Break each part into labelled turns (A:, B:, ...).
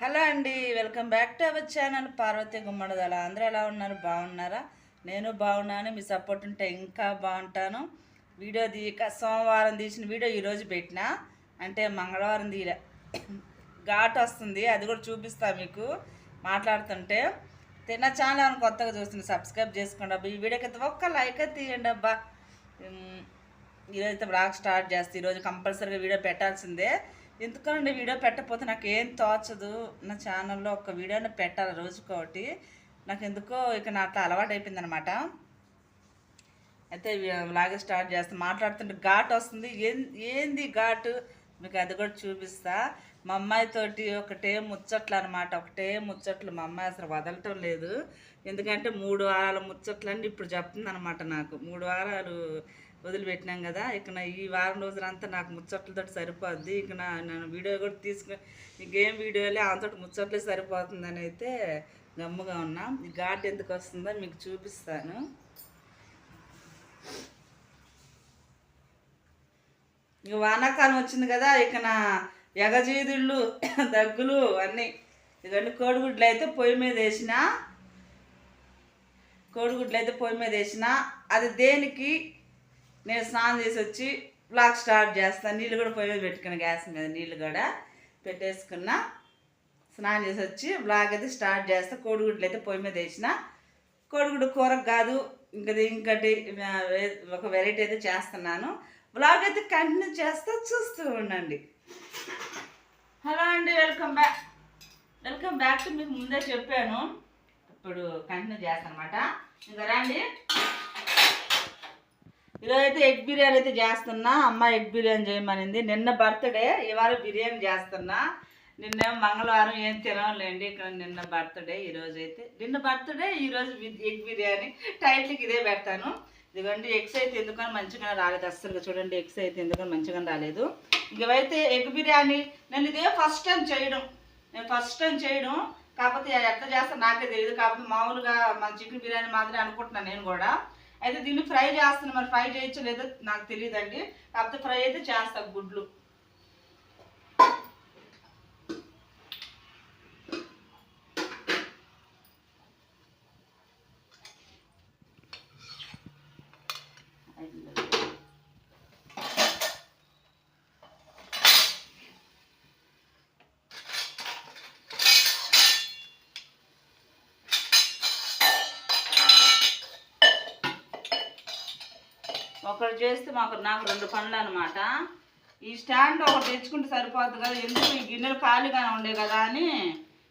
A: Hello అండి welcome back to our channel Parvathi Gummadidala. అందరూ ఎలా ఉన్నారు? బాగున్నారా? నేను బాగున్నాను మీ సపోర్ట్ ఉంటే ఇంకా బాగుంటాను. వీడియో తీయక సోమవారం తీసిన వీడియో ఈరోజు పెట్టిన? అంటే మంగళవారం తీయలే. ఘాట్ వస్తుంది అది కూడా చూపిస్తా మీకు మాట్లాడుతుంటే. తిన్న ఛానల్ కొత్తగా చూస్తుంది సబ్స్క్రైబ్ చేసుకోండి అబ్బా. ఈ వీడియోకి అయితే ఒక్క లైక్ అయితే తీయండి అబ్బా. ఈరోజు అయితే బ్లాగ్ స్టార్ట్ చేస్తే. ఈరోజు కంపల్సరీగా వీడియో పెట్టాల్సిందే. ఎందుకనండి వీడియో పెట్టకపోతే నాకు ఏం తోచదు నా ఛానల్లో ఒక వీడియోని పెట్టాలి రోజుకొకటి నాకు ఎందుకో ఇక నా అట్లా అలవాటు అయిపోయిందనమాట అయితే లాగే స్టార్ట్ చేస్తాను మాట్లాడుతుంటే ఘాట్ వస్తుంది. ఏంది ఘాటు? మీకు అది కూడా చూపిస్తా. మా అమ్మాయితోటి ఒకటే ముచ్చట్లు అనమాట ఒకటే ముచ్చట్లు మా అమ్మాయి అసలు వదలటం లేదు. ఎందుకంటే మూడు వారాల అని ఇప్పుడు చెప్తుంది అనమాట నాకు. మూడు వారాలు వదిలిపెట్టినాం కదా. ఇక నా ఈ వారం రోజులంతా నాకు ముచ్చట్లతో సరిపోద్ది. ఇక నా నేను వీడియో కూడా తీసుకుని ఇంకేం వీడియోలే అంతటి ముచ్చట్లే సరిపోతుందని అయితే గమ్ముగా ఉన్నాం. ఈ ఘాట్ ఎందుకు వస్తుందో మీకు చూపిస్తాను. ఇక వానాకాలం వచ్చింది కదా ఇక నా ఎగజీదుళ్ళు దగ్గులు అన్నీ ఇవన్నీ కోడిగుడ్లు అయితే పొయ్యి మీద వేసిన కోడిగుడ్లు అయితే పొయ్యి మీద వేసిన అది దేనికి నేను స్నానం చేసి వచ్చి బ్లాక్ స్టార్ట్ చేస్తాను నీళ్ళు కూడా పొయ్యి మీద పెట్టుకున్న గ్యాస్ మీద నీళ్ళు కూడా పెట్టేసుకున్నా. స్నానం చేసి వచ్చి బ్లాగ్ అయితే స్టార్ట్ చేస్తా. కోడిగుడ్లు అయితే పొయ్యి మీద వేసిన. కోడిగుడ్డు కూర కాదు ఇంకది ఇంకటి ఒక వెరైటీ అయితే చేస్తున్నాను. బ్లాగ్ అయితే కంటిన్యూ చేస్తా చూస్తూ ఉండండి. హలో అండి welcome back welcome back to మీకు ముందే చెప్పాను. ఇప్పుడు కంటిన్యూ చేస్తాను అనమాట ఇంకా రండి. ఈరోజు అయితే ఎగ్ బిర్యానీ అయితే చేస్తున్నా. అమ్మ ఎగ్ బిర్యానీ చేయమనింది. నిన్న బర్త్డే ఇవాళ బిర్యానీ చేస్తున్నా. నిన్న మంగళవారం ఏం తినలేండి. ఇక్కడ నిన్న బర్త్డే ఈరోజు అయితే. నిన్న బర్త్డే ఈరోజు ఎగ్ బిర్యానీ. టైట్లకి ఇదే పెడతాను. ఇదిగోండి ఎగ్స్ అయితే ఎందుకని మంచిగా రాలేదు. అస్సలు చూడండి ఎగ్స్ అయితే ఎందుకని మంచిగా రాలేదు. ఇవైతే ఎగ్ బిర్యానీ నేను ఇదే ఫస్ట్ టైం చేయడం. నేను ఫస్ట్ టైం చేయడం. కాకపోతే ఎట్లా చేస్తాను నాకే తెలియదు కాకపోతే మామూలుగా మన చికెన్ బిర్యానీ మాదిరి అనుకుంటున్నాను నేను కూడా. అయితే దీన్ని ఫ్రై చేస్తాను మరి ఫ్రై చేయొచ్చు లేదో నాకు తెలియదండి. కాకపోతే ఫ్రై అయితే చేస్తాను గుడ్లు ఒకటి చేస్తే మాకు నాకు రెండు పనులు అనమాట ఈ స్టాండ్ ఒకటి తెచ్చుకుంటే సరిపోద్ది కదా ఎందుకు ఈ గిన్నెలు ఖాళీగానే ఉండే కదా అని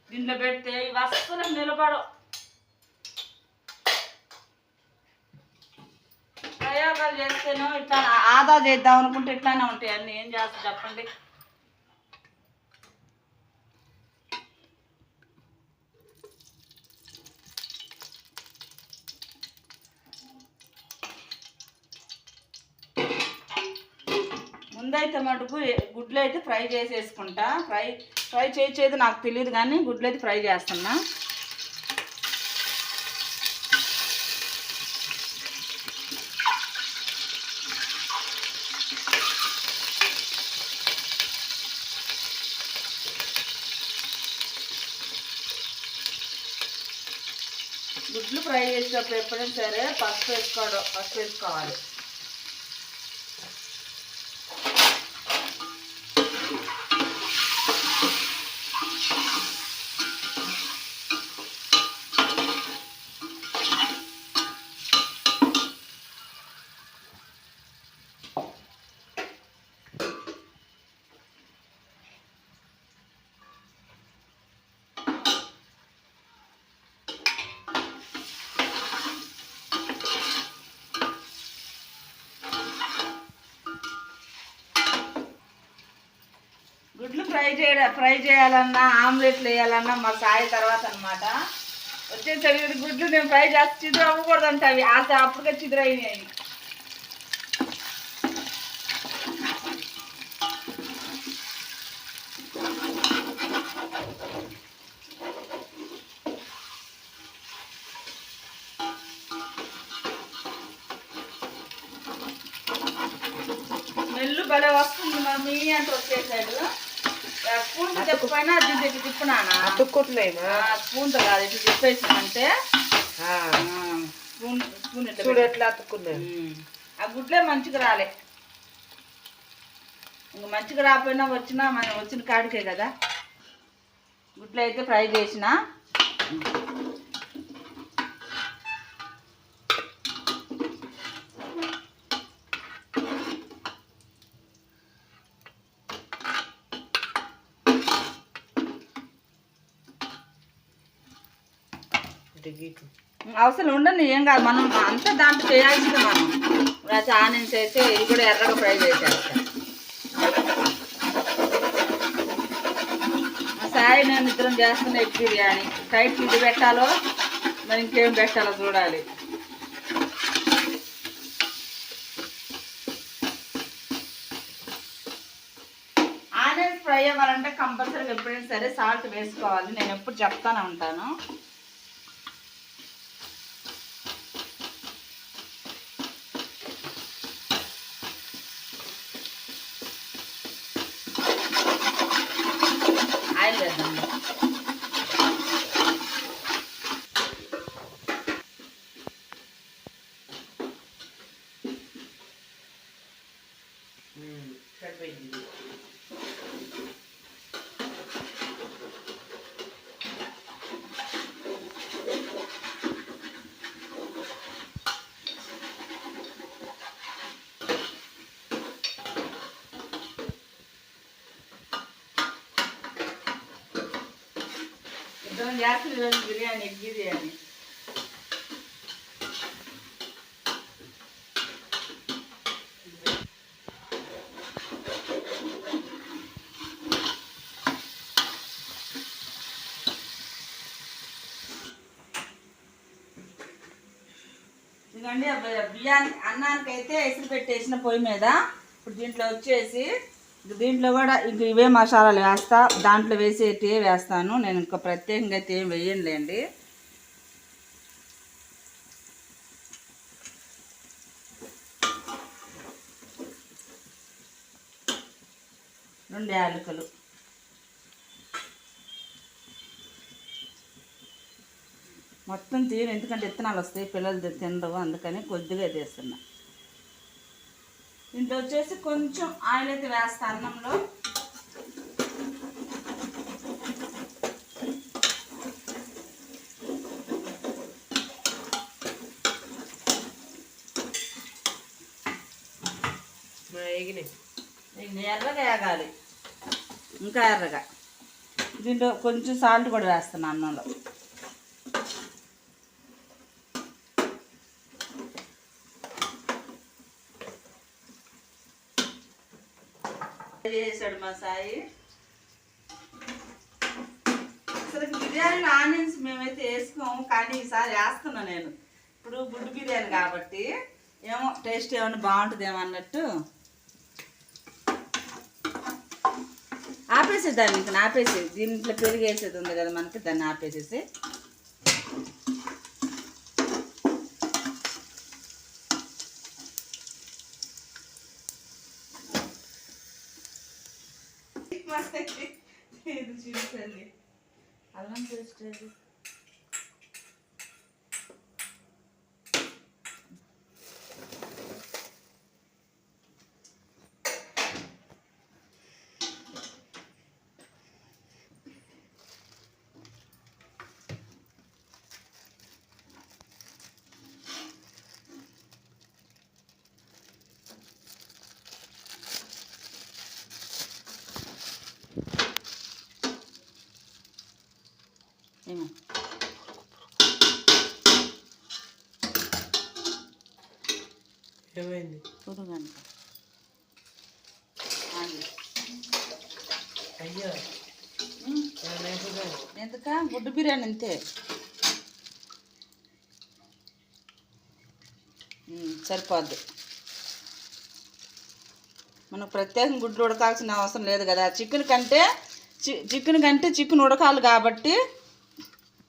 A: దీంట్లో పెడితే ఇవి అస్సలు నిలబడవు. ప్రయోగాలు చేస్తేనో ఇట్లా ఆదా చేద్దాం అనుకుంటే ఇట్లానే ఉంటాయి అన్నీ. ఏం చేస్తా చెప్పండి? ముందైతే మటుకు గుడ్లు అయితే ఫ్రై చేసేసుకుంటా. ఫ్రై ఫ్రై చేసేది నాకు తెలియదు కానీ గుడ్లు అయితే ఫ్రై చేస్తున్నా. గుడ్లు ఫ్రై చేసేటప్పుడు ఎప్పుడైనా సరే పసుపు వేసుకోవడం పసుపు వేసుకోవాలి. గుడ్లు ఫ్రై చేయడం ఫ్రై చేయాలన్నా ఆమ్లెట్లు వేయాలన్నా మా సాయి తర్వాత అనమాట వచ్చేసరికి గుడ్లు నేను ఫ్రై చేస్తే చిద్ర అవ్వకూడదు అవి. ఆశ అప్పటికే చిదురు అయినాయి స్మెల్ భలే వస్తుంది మమ్మీ అంటే వచ్చేసాడు స్పూన్ తిప్పైనా దీంట్లో ఇటు
B: అతుక్కుంటున్నాయినా
A: స్పూన్తో కాదు ఇటు తిప్పేసామంటే
B: ఆ,
A: స్పూన్ స్పూన్ ఇట్లా
B: చూడు ఎట్లా అతుక్కున్నాయి
A: ఉమ్. ఆ గుడ్లే మంచిగా రాలే. ఇంక మంచిగా రాకపోయినా వచ్చినా మనం వచ్చిన కాడికే కదా. గుడ్లు అయితే ఫ్రై చేసిన.
B: గీటు.
A: అవసరం ఉండదు ఏం కాదు మనం అంతా దాంట్లో చేయాల్సింది మనం. రాసి ఆనియన్స్ అయితే ఇది కూడా ఎర్రగా ఫ్రై చేసేస్తాం. సాయి నేను ఇద్దరం చేస్తున్న ఎగ్ బిర్యానీ. టైట్ ఇది పెట్టాలో మరి ఇంకేం పెట్టాలో చూడాలి. ఆనియన్స్ ఫ్రై అవ్వాలంటే కంపల్సరీగా ఎప్పుడైనా సరే సాల్ట్ వేసుకోవాలి. నేను ఎప్పుడు చెప్తానే ఉంటాను ఆయిల్ వేద్దాం
B: ఉమ్, సరిపోయింది ఇది.
A: ఇద్దరం చేస్తుంది ఈరోజు బిర్యానీ ఎగ్ బిర్యానీ. ఇదిగోండి ఆ అన్నానికి అయితే ఎసురు పెట్టేసిన పొయ్యి మీద ఇప్పుడు దీంట్లో వచ్చేసి దీంట్లో కూడా ఇంక ఇవే మసాలాలు వేస్తా. దాంట్లో వేసేటి వేస్తాను. నేను ఇంకా ప్రత్యేకంగా అయితే ఏం వేయండి రెండు యాలకులు. మొత్తం తీయను. ఎందుకంటే విత్తనాలు వస్తాయి పిల్లలు తి- తినరు అందుకని కొద్దిగా తీస్తున్నా దీంట్లో వచ్చేసి కొంచెం ఆయిల్ అయితే వేస్తా అన్నంలో. ఎర్రగా వేగాలి. ఇంకా ఎర్రగా. దీంట్లో కొంచెం సాల్ట్ కూడా వేస్తాను అన్నంలో. చేసాడు మా సాయి. అసలు బిర్యానీలో ఆనియన్స్ మేమైతే వేసుకోము కానీ ఈసారి వేస్తున్నా నేను. ఇప్పుడు గుడ్డు బిర్యానీ కాబట్టి. ఏమో టేస్ట్ ఏమన్నా బాగుంటుందేమో అన్నట్టు. ఆపేసేద్దాం ఇంకా ఆపేసి దీంట్లో పెరిగేసేది ఉంది కదా మనకి దాన్ని ఆపేసేసి ఇది చూసండి అల్లం పేస్ట్ ఏమో
B: ఏమైంది
A: పురుగంట
B: అయ్యో?
A: ఎందుక? గుడ్డు బిర్యానీ అంతే. సరిపోద్ది. మనకు ప్రత్యేకంగా గుడ్లు ఉడకాల్సిన అవసరం లేదు కదా. చికెన్ కంటే చికెన్ కంటే చికెన్ ఉడకాలి కాబట్టి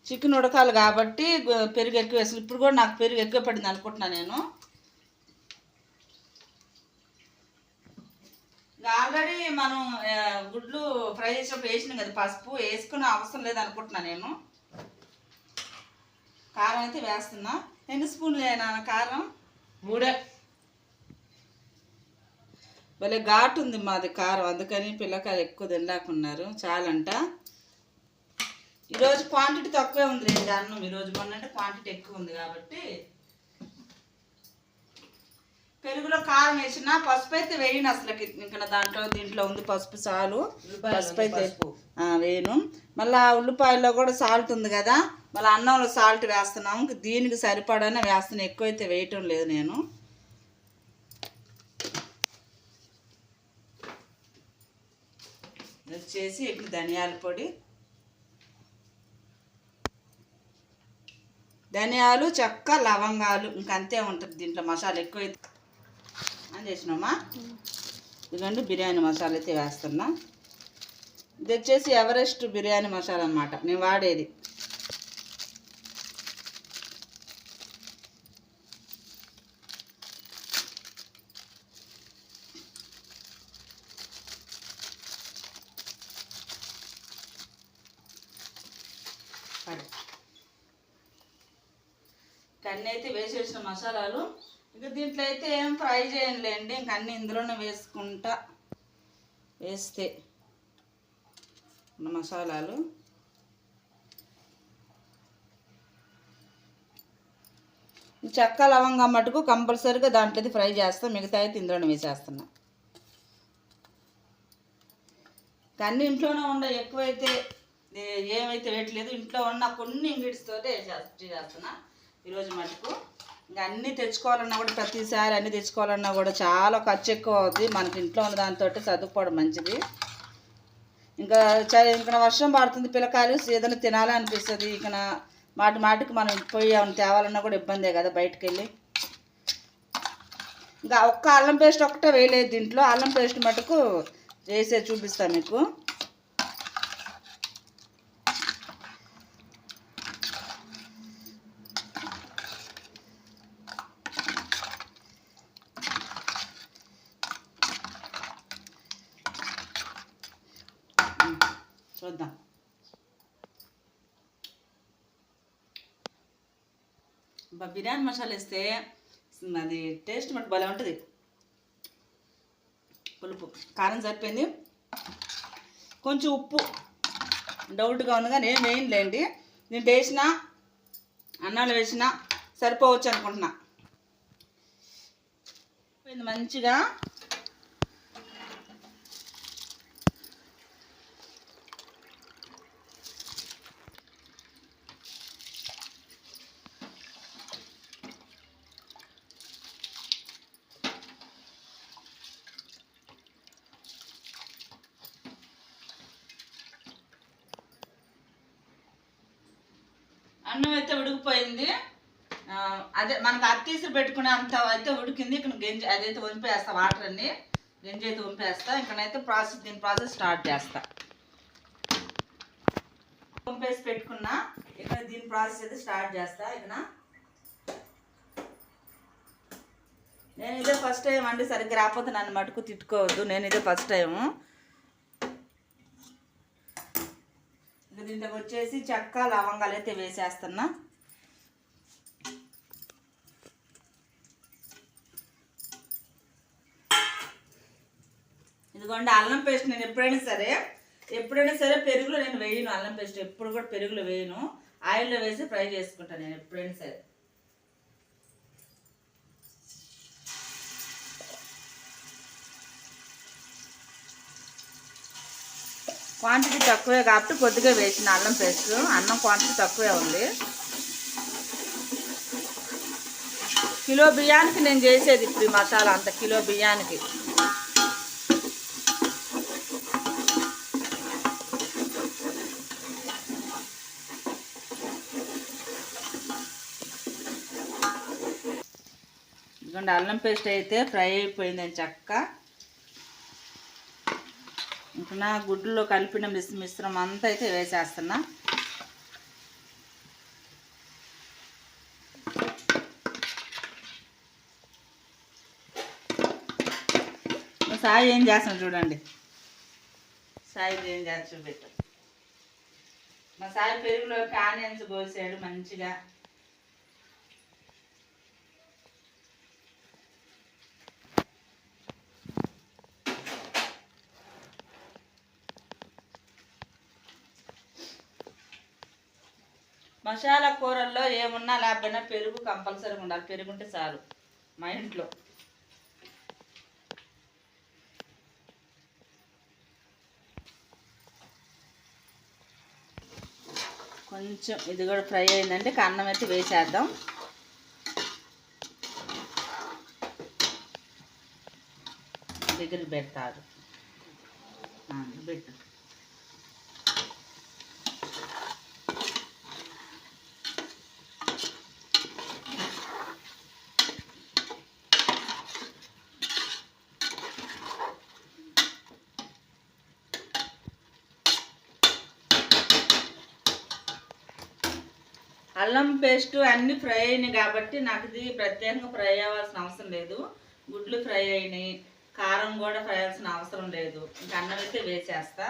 A: చికెన్ ఉడకాలి కాబట్టి పెరుగు ఎక్కువ వేసి ఇప్పుడు కూడా నాకు పెరుగు ఎక్కువ పడింది అనుకుంటున్నా నేను. ఆల్రెడీ మనం గుడ్లు ఫ్రై చేసినప్పుడు వేసినాం కదా పసుపు వేసుకునే అవసరం లేదు అనుకుంటున్నా నేను. కారం అయితే వేస్తున్నా. ఎన్ని స్పూన్లు వేయనా కారం?
B: మూడే.
A: భలే ఘాటు ఉంది మాది కారం అందుకని పిల్లకాయలు ఎక్కువ తినలేకున్నారు. చాలంట. ఈరోజు క్వాంటిటీ తక్కువే ఉంది రెండు అన్నం. ఈరోజు మొన్న అంటే క్వాంటిటీ ఎక్కువ ఉంది కాబట్టి పెరుగులో కారం వేసిన పసుపు అయితే వేయను అసలుకి. ఇంకా దాంట్లో దీంట్లో ఉంది పసుపు చాలు పసుపు. అయితే వేయను. మళ్ళీ ఉల్లిపాయల్లో కూడా సాల్ట్ ఉంది కదా. మళ్ళీ అన్నంలో సాల్ట్ వేస్తున్నాము. ఇంక దీనికి సరిపడానే వేస్తున్నాను ఎక్కువ అయితే వేయటం లేదు నేను. వచ్చేసి ఇట్లా ధనియాల పొడి. ధనియాలు చెక్క లవంగాలు ఇంకంతే ఉంటుంది దీంట్లో మసాలా ఎక్కువ అని చేసినామా? ఇదిగండి బిర్యానీ మసాలా అయితే వేస్తున్నా. ఇది వచ్చేసి ఎవరెస్ట్ బిర్యానీ మసాలా అన్నమాట. నేను వాడేది. అన్నీ అయితే వేసేసిన మసాలాలు. ఇంకా దీంట్లో అయితే ఏం ఫ్రై చేయండి ఇంక అన్నీ ఇందులోనే వేసుకుంటా. వేస్తే మసాలాలు. చెక్క లవంగా మటుకు కంపల్సరీగా దాంట్లో అయితే ఫ్రై చేస్తాం మిగతా అయితే ఇందులోనే వేసేస్తున్నా. కానీ ఇంట్లోనే ఉండ ఎక్కువైతే ఏమైతే వేయట్లేదు ఇంట్లో ఉన్న కొన్ని ఇంగ్రీడియంట్స్తో తోటే చేస్తున్నా ఈరోజు మటుకు ఇంకా అన్నీ తెచ్చుకోవాలన్నా కూడా ప్రతిసారి అన్నీ తెచ్చుకోవాలన్నా కూడా చాలా ఖర్చు ఎక్కువ అవుతుంది మనకి ఇంట్లో ఉన్న దాంతో చదువుకోవడం మంచిది. ఇంకా చ ఇంకా వర్షం పడుతుంది పిల్లకాయలు ఏదైనా తినాలనిపిస్తుంది ఇక మాటి మాటికి మనం పోయి ఏమైనా తేవాలన్నా కూడా ఇబ్బందే కదా బయటకు వెళ్ళి ఇంకా ఒక్క అల్లం పేస్ట్ ఒక్కటే వేయలేదు దీంట్లో. అల్లం పేస్ట్ మటుకు వేసే చూపిస్తాను మీకు. బిర్యానీ మసాలా వేస్తే అది టేస్ట్ మటు భలే ఉంటుంది. పులుపు. కారం సరిపోయింది. కొంచెం ఉప్పు. డౌట్గా ఉంది కానీ ఏం లేండి నేను వేసిన అన్నాలు వేసిన సరిపోవచ్చు అనుకుంటున్నా. పోయింది మంచిగా. అన్నం అయితే ఉడికిపోయింది. అదే మనకు అత్తీసి పెట్టుకునే అంత అయితే ఉడికింది. ఇక్కడ గంజి అదైతే వంపేస్తా వాటర్ అన్ని గంజి అయితే వంపేస్తా. ఇక్కడైతే ప్రాసెస్ దీని ప్రాసెస్ స్టార్ట్ చేస్తా. వంపేసి పెట్టుకున్నా ఇక్కడ దీని ప్రాసెస్ అయితే స్టార్ట్ చేస్తా. ఇక్కడ నేను ఇదే ఫస్ట్ టైం అండి సరిగ్గా రాకపోతే నన్ను మటుకు తిట్టుకోవద్దు. నేను ఇదే ఫస్ట్ టైము దీంట్లో వచ్చేసి చెక్క లవంగాలు అయితే వేసేస్తున్నా. ఇదిగోండి అల్లం పేస్ట్ నేను ఎప్పుడైనా సరే ఎప్పుడైనా సరే పెరుగులో నేను వేయను అల్లం పేస్ట్. ఎప్పుడు కూడా పెరుగులో వేయను. ఆయిల్లో వేసి ఫ్రై చేసుకుంటాను నేను ఎప్పుడైనా సరే. క్వాంటిటీ తక్కువే కాబట్టి కొద్దిగా వేసిన అల్లం పేస్ట్. అన్నం క్వాంటిటీ తక్కువే ఉంది. కిలో బియ్యానికి నేను చేసేది ఇప్పుడు మసాలా అంత కిలో బియ్యానికి. ఇదిగోండి అల్లం పేస్ట్ అయితే ఫ్రై అయిపోయిందని చక్క ఇప్పుడు నా గుడ్డులో కలిపిన మిస్ మిశ్రమం అంతా అయితే వేసేస్తున్నా. సాయి ఏం చేస్తాను చూడండి. సాయి ఏం చేస్తా చూపెట్టు. మా సాయి పెరుగులో ఆనియన్స్ కోసాడు మంచిగా. మసాలా కూరల్లో ఏమున్నా లేకపోయినా పెరుగు కంపల్సరీగా ఉండాలి. పెరుగు ఉంటే చాలు. మా ఇంట్లో. కొంచెం ఇది కూడా ఫ్రై అయిందంటే కన్నం అన్నం అయితే వేసేద్దాం. దగ్గర పెడతారు. పెట్టు అల్లం పేస్ట్ అన్నీ ఫ్రై అయినాయి కాబట్టి నాకు ఇది ప్రత్యేకంగా ఫ్రై అవ్వాల్సిన అవసరం లేదు. గుడ్లు ఫ్రై అయినాయి. కారం కూడా ఫ్రై అవ్వాల్సిన అవసరం లేదు. ఇంకా అన్నం అయితే వేసేస్తా.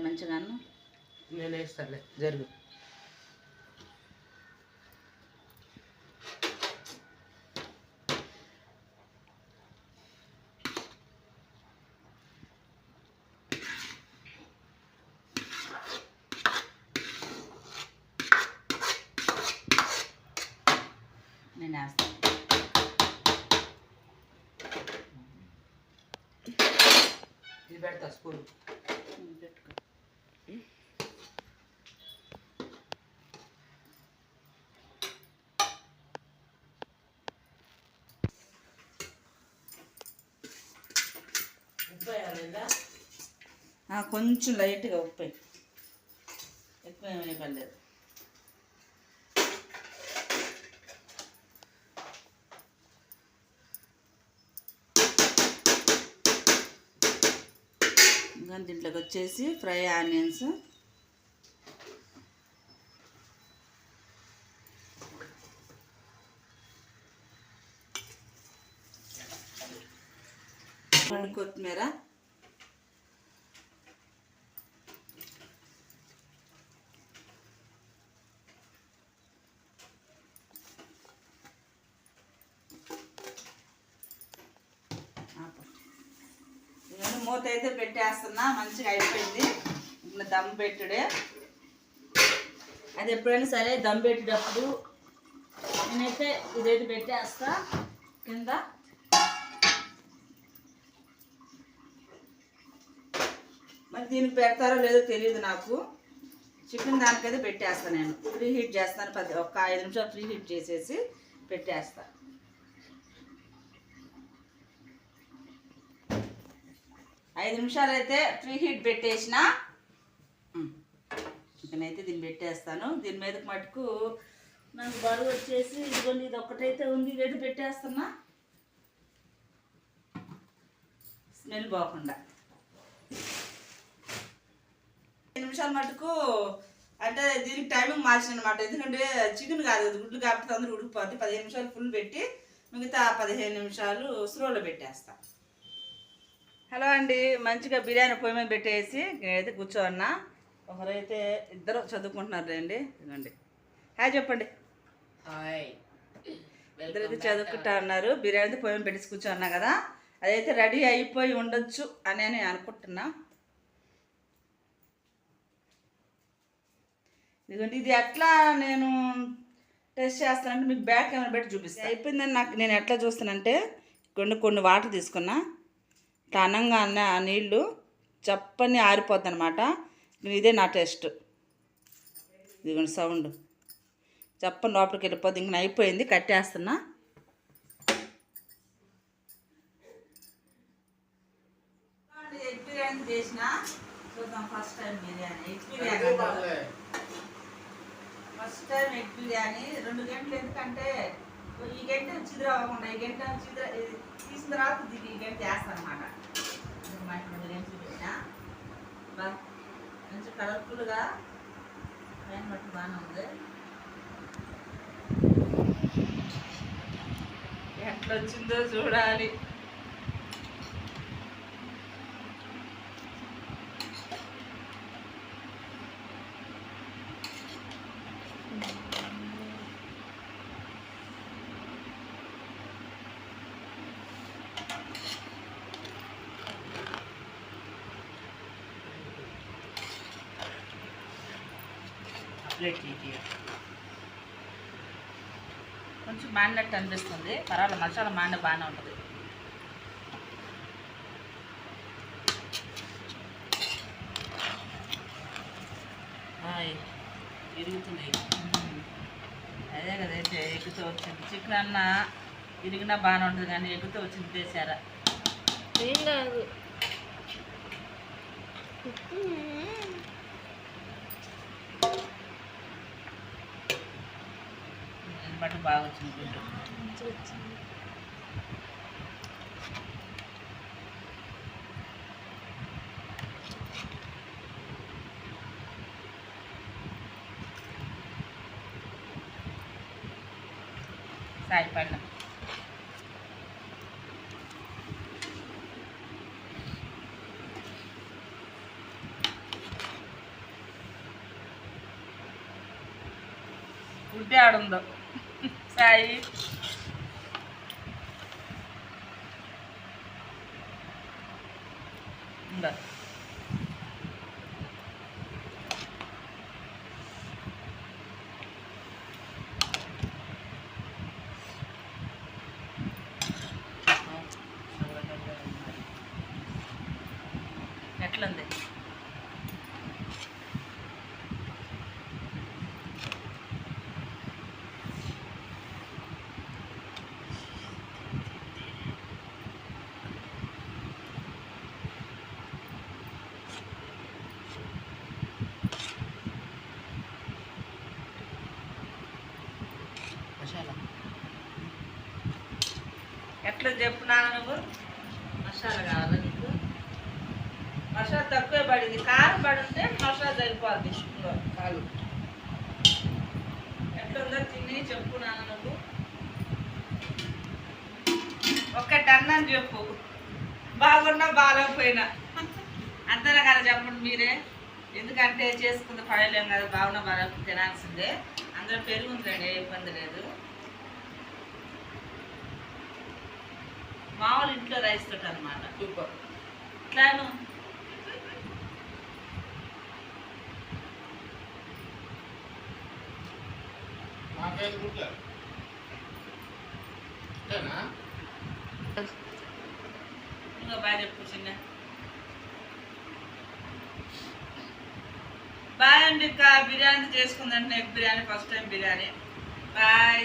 A: మంచిగా అన్నం?
B: నేను వేస్తానులే జరుగు.
A: నేను వేస్తాను
B: ఇది పెడతా స్కూల్
A: పెట్టుకో
B: ఉప్పు వేయాలిందా
A: ఆ, కొంచెం లైట్గా ఉప్పు ఎక్కువ ఏమీ పర్లేదు ఇంకా దీంట్లోకి వచ్చేసి ఫ్రై ఆనియన్స్. కొత్తిమీర ఆపు. ఇవన్నీ మూత అయితే పెట్టేస్తున్నా మంచిగా అయిపోయింది. ఇప్పుడు దమ్ పెట్టుడే. అది ఎప్పుడైనా సరే దమ్ పెట్టేటప్పుడు నేనైతే ఇదైతే పెట్టేస్తా. కింద. మరి దీనికి పెడతారో లేదో తెలియదు నాకు. చికెన్ దానికైతే పెట్టేస్తాను నేను. ఫ్రీ హీట్ చేస్తాను. పది ఒక ఐదు నిమిషాలు ఫ్రీ హీట్ చేసేసి పెట్టేస్తాను ఐదు నిమిషాలు అయితే ప్రీ హీట్ పెట్టేసిన. చికెన్ దీన్ని పెట్టేస్తాను. దీని మీదకి మటుకు నాకు బరువు వచ్చేసి ఇదిగోండి ఇది ఒక్కటైతే ఉంది ఇదైతే పెట్టేస్తున్నా. స్మెల్ పోకుండా ఐదు నిమిషాల మటుకు అంటే దీనికి టైమింగ్ మార్చిన అనమాట ఎందుకంటే చికెన్ కాదు కదా గుడ్లు కాబట్టి తొందరగా ఉడికిపోద్ది. పదిహేను నిమిషాలు ఫుల్ పెట్టి మిగతా పదిహేను నిమిషాలు స్లోలో పెట్టేస్తాను హలో అండి మంచిగా బిర్యానీ పొయ్యి మీద పెట్టేసి నేనైతే కూర్చోన్నా. ఒకరైతే ఇద్దరు చదువుకుంటున్నారు అండి ఇదిగోండి. హాయ్ చెప్పండి.
B: హాయ్.
A: ఇద్దరైతే చదువుకుంటా ఉన్నారు బిర్యానీ పొయ్యి మీద పెట్టేసి కూర్చోన్నా కదా. అదైతే రెడీ అయిపోయి ఉండొచ్చు అని నేను అనుకుంటున్నా. ఇదిగోండి ఇది ఎట్లా నేను టెస్ట్ చేస్తానంటే మీకు బ్యాక్ కెమెరా పెట్టి చూపిస్తాను అయిపోయిందని నాకు. నేను ఎట్లా చూస్తానంటే కొన్ని కొన్ని వాటర్ తీసుకున్నా. ఇట్లా ఆ నీళ్ళు చప్పని ఆరిపోద్ది అనమాట ఇదే నా టెస్ట్. ఇదిగోండి సౌండ్. చప్పని లోపలికి వెళ్ళిపోద్ది. ఇంక అయిపోయింది. కట్టేస్తున్నా. First time biryani egg biryani. First time egg biryani. రెండు గంటలు ఎందుకంటే ఈ గంట చిద్ర అవ్వకుండా ఈ గంట చిద్ర తీసిన తర్వాత ఇది ఈ గంట వేస్తాను అనమాట రెండు గంటలు పెట్టినా మంచి కలర్ఫుల్గా పైన బట్టి బాగానే ఉంది. ఎట్లా వచ్చిందో చూడాలి.
B: ప్లేట్ తీయ
A: కొంచెం మాడినట్టు అనిపిస్తుంది. పర్వాలేదు మసాలా మాండ బాగానే ఉంటుంది.
B: ఇరుగుతున్నాయి.
A: అదే కదా అయితే ఎగ్గుతో వచ్చింది. చికెన్ అన్న ఇరిగినా బాగానే ఉంటుంది కానీ ఎగ్గుతో వచ్చింది చేశారా
C: ఏం కాదు
A: దీన్ని బట్టి బాగా వచ్చింది గుడ్డు సాయి ఉందా ఎట్లుంది
B: మసాలా
A: ఎట్లా చెప్పున్నాను నువ్వు మసాలా కావాలా నీకు మసాలా తక్కువే పడింది కారం పడి ఉంటే మసాలా సరిపోద్ది ఇంకో
B: కాదు
A: ఎట్లుందో తిని చెప్పు నాన్న నువ్వు ఒక్కటి అన్నాను చెప్పు బాగున్నా బాగాలేకపోయినా అంతేనా కదా చెప్పండి మీరే. ఎందుకంటే చేసుకుంది పడలేం కదా బాగున్నా బాగా తినాల్సిందే. అందులో పెరుగు ఉందండి ఏ ఇబ్బంది లేదు. మామూలు ఇంట్లో రైస్ తోటి అనమాట
B: సూపర్.
A: ఇట్లాను? ఇంకా బాగా చెప్పు చిన్న బాయ్ అండి ఇంకా biryani చేసుకుందంటే egg biryani first time biryani bye